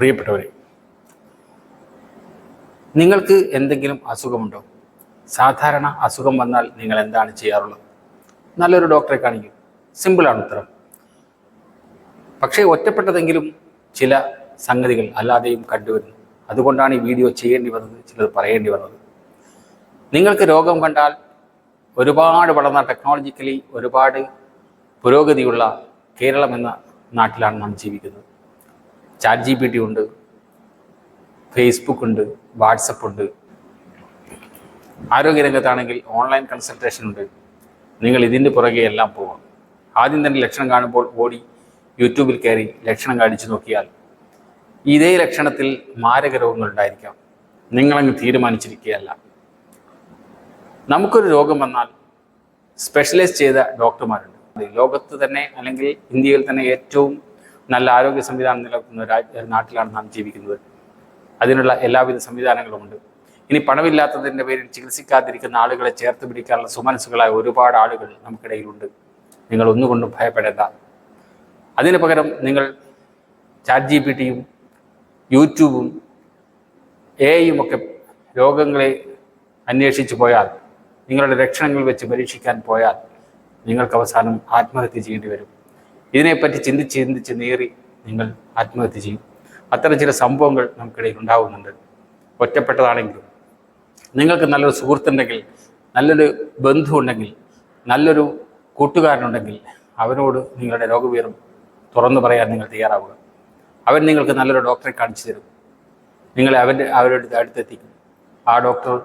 പ്രിയപ്പെട്ടവരെ നിങ്ങൾക്ക് എന്തെങ്കിലും അസുഖമുണ്ടോ? സാധാരണ അസുഖം വന്നാൽ നിങ്ങൾ എന്താണ് ചെയ്യാറുള്ളത്? നല്ലൊരു ഡോക്ടറെ കാണിക്കും. സിമ്പിളാണ് ഉത്തരം. പക്ഷേ ഒറ്റപ്പെട്ടതെങ്കിലും ചില സംഗതികൾ അല്ലാതെയും കണ്ടുവരുന്നു. അതുകൊണ്ടാണ് ഈ വീഡിയോ ചെയ്യേണ്ടി വന്നത് ചിലത് പറയേണ്ടി വന്നത്. നിങ്ങൾക്ക് രോഗം കണ്ടാൽ ഒരുപാട് വളർന്ന ടെക്നോളജിക്കലി ഒരുപാട് പുരോഗതിയുള്ള കേരളം എന്ന നാട്ടിലാണ് നാം ജീവിക്കുന്നത്. ചാറ്റ് ജി പി ടി ഉണ്ട് ഫേസ്ബുക്ക് ഉണ്ട് വാട്സപ്പ് ഉണ്ട്. ആരോഗ്യരംഗത്താണെങ്കിൽ ഓൺലൈൻ കൺസൾട്ടേഷൻ ഉണ്ട്. നിങ്ങൾ ഇതിന്റെ പുറകെ എല്ലാം പോകണം ആദ്യം തന്നെ ലക്ഷണം കാണുമ്പോൾ ഓടി യൂട്യൂബിൽ കയറി ലക്ഷണം കാണിച്ചു നോക്കിയാൽ ഇതേ ലക്ഷണത്തിൽ മാരക രോഗങ്ങൾ ഉണ്ടായിരിക്കാം. നിങ്ങളങ്ങ് തീരുമാനിച്ചിരിക്കുകയല്ല. നമുക്കൊരു രോഗം വന്നാൽ സ്പെഷ്യലൈസ് ചെയ്ത ഡോക്ടർമാരുണ്ട് ലോകത്ത് തന്നെ അല്ലെങ്കിൽ ഇന്ത്യയിൽ തന്നെ ഏറ്റവും നല്ല ആരോഗ്യ സംവിധാനം നിലനിൽക്കുന്ന രാജ്യ- നാട്ടിലാണ് നാം ജീവിക്കുന്നത്. അതിനുള്ള എല്ലാവിധ സംവിധാനങ്ങളുമുണ്ട്. ഇനി പണമില്ലാത്തതിന്റെ പേരിൽ ചികിത്സിക്കാതിരിക്കുന്ന ആളുകളെ ചേർത്ത് പിടിക്കാനുള്ള സുമനസ്സുകളായ ഒരുപാട് ആളുകൾ നമുക്കിടയിലുണ്ട്. നിങ്ങൾ ഒന്നുകൊണ്ടും ഭയപ്പെടേണ്ട. അതിന് പകരം നിങ്ങൾ ചാറ്റ് ജി പി ടിയും യൂട്യൂബും എ ഐയും ഒക്കെ രോഗങ്ങളെ അന്വേഷിച്ച് പോയാൽ നിങ്ങളുടെ ലക്ഷണങ്ങൾ വെച്ച് പരീക്ഷിക്കാൻ പോയാൽ നിങ്ങൾക്ക് അവസാനം ആത്മഹത്യ ചെയ്യേണ്ടി വരും. ഇതിനെപ്പറ്റി ചിന്തിച്ച് ചിന്തിച്ച് നേറി നിങ്ങൾ ആത്മഹത്യ ചെയ്യും. അത്തരം ചില സംഭവങ്ങൾ നമുക്കിടയിൽ ഉണ്ടാകുന്നുണ്ട് ഒറ്റപ്പെട്ടതാണെങ്കിലും നിങ്ങൾക്ക് നല്ലൊരു സുഹൃത്തുണ്ടെങ്കിൽ നല്ലൊരു ബന്ധു ഉണ്ടെങ്കിൽ നല്ലൊരു കൂട്ടുകാരനുണ്ടെങ്കിൽ അവനോട് നിങ്ങളുടെ രോഗവിവരം തുറന്നു പറയാൻ നിങ്ങൾ തയ്യാറാവുക. അവൻ നിങ്ങൾക്ക് നല്ലൊരു ഡോക്ടറെ കാണിച്ചു തരും. നിങ്ങളെ അവന്റെ അവരുടെ അടുത്തെത്തിക്കും. ആ ഡോക്ടർ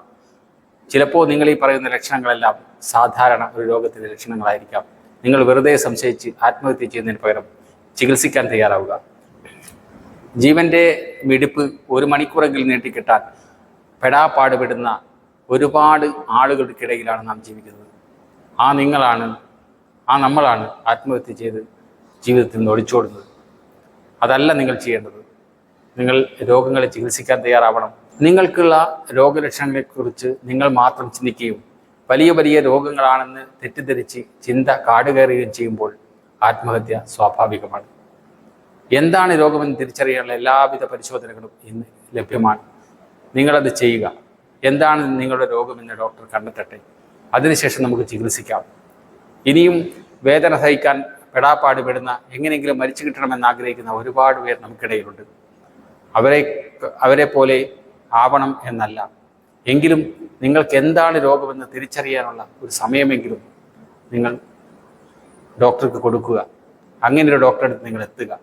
ചിലപ്പോൾ നിങ്ങൾ ഈ പറയുന്ന ലക്ഷണങ്ങളെല്ലാം സാധാരണ ഒരു രോഗത്തിന്റെ ലക്ഷണങ്ങളായിരിക്കാം. നിങ്ങൾ വെറുതെ സംശയിച്ച് ആത്മഹത്യ ചെയ്യുന്നതിന് പകരം ചികിത്സിക്കാൻ തയ്യാറാവുക. ജീവന്റെ മിടിപ്പ് ഒരു മണിക്കൂറെങ്കിൽ നീട്ടിക്കിട്ടാൻ പെടാപ്പാടുപെടുന്ന ഒരുപാട് ആളുകൾക്കിടയിലാണ് നാം ജീവിക്കുന്നത്. ആ നിങ്ങളാണ് ആ നമ്മളാണ് ആത്മഹത്യ ചെയ്ത് ജീവിതത്തിൽ നിന്ന് ഒളിച്ചോടുന്നത്. അതല്ല നിങ്ങൾ ചെയ്യേണ്ടത്. നിങ്ങൾ രോഗങ്ങളെ ചികിത്സിക്കാൻ തയ്യാറാവണം. നിങ്ങൾക്കുള്ള രോഗലക്ഷണങ്ങളെക്കുറിച്ച് നിങ്ങൾ മാത്രം ചിന്തിക്കുകയും വലിയ വലിയ രോഗങ്ങളാണെന്ന് തെറ്റിദ്ധരിച്ച് ചിന്ത കാടുകയറുകയും ചെയ്യുമ്പോൾ ആത്മഹത്യ സ്വാഭാവികമാണ്. എന്താണ് രോഗമെന്ന് തിരിച്ചറിയാനുള്ള എല്ലാവിധ പരിശോധനകളും ഇന്ന് ലഭ്യമാണ്. നിങ്ങളത് ചെയ്യുക. എന്താണ് നിങ്ങളുടെ രോഗമെന്ന് ഡോക്ടർ കണ്ടെത്തട്ടെ. അതിനുശേഷം നമുക്ക് ചികിത്സിക്കാം. ഇനിയും വേദന സഹിക്കാൻ പെടാപ്പാട് പെടുന്ന എങ്ങനെയെങ്കിലും മരിച്ചു കിട്ടണമെന്ന് ആഗ്രഹിക്കുന്ന ഒരുപാട് പേർ നമുക്കിടയിലുണ്ട്. അവരെ അവരെ പോലെ ആവണം എന്നല്ല. എങ്കിലും നിങ്ങൾക്ക് എന്താണ് രോഗമെന്ന് തിരിച്ചറിയാനുള്ള ഒരു സമയമെങ്കിലും നിങ്ങൾ ഡോക്ടർക്ക് കൊടുക്കുക. അങ്ങനെ ഒരു ഡോക്ടറെ അടുത്ത് നിങ്ങൾ എത്തുക.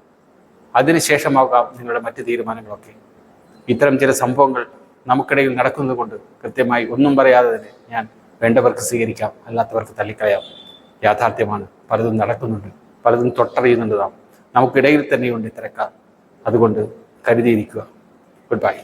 അതിനുശേഷമാകാം നിങ്ങളുടെ മറ്റ് തീരുമാനങ്ങളൊക്കെ. ഇത്തരം ചില സംഭവങ്ങൾ നമുക്കിടയിൽ നടക്കുന്നത് കൊണ്ട് കൃത്യമായി ഒന്നും പറയാതെ തന്നെ ഞാൻ വേണ്ടവർക്ക് സ്വീകരിക്കാം അല്ലാത്തവർക്ക് തള്ളിക്കളയാം. യാഥാർത്ഥ്യമാണ്. പലതും നടക്കുന്നുണ്ട്. പലതും തൊട്ടറിയുന്നുണ്ട് നമുക്കിടയിൽ തന്നെയുണ്ട് ഇത്തരക്കാർ. അതുകൊണ്ട് കരുതിയിരിക്കുക. Good bye